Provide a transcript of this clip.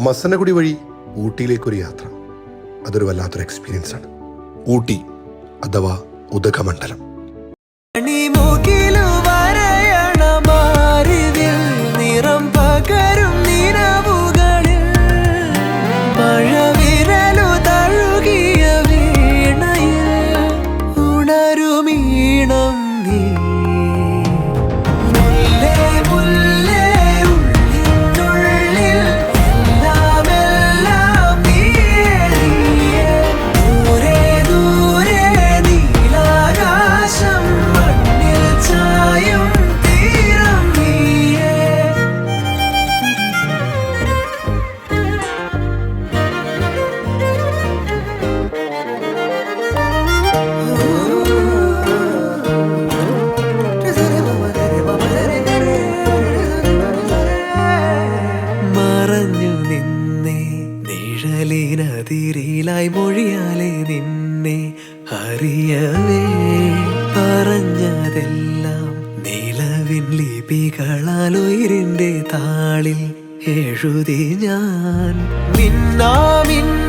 മസനഗുഡി വഴി ഊട്ടിയിലേക്കൊരു യാത്ര. അതൊരു വല്ലാത്തൊരു എക്സ്പീരിയൻസ് ആണ്. ഊട്ടി അഥവാ ഉദകമണ്ഡലം. അണിമുകിലു നിഴലിനതിരിലായി മൊഴിയാലെ നിന്നെ അറിയവേ. പറഞ്ഞതെല്ലാം നിലവിൻ ലിപികളാൽ ഉയരിന്റെ താളിൽ എഴുതി ഞാൻ. മിന്നാ മിന്ന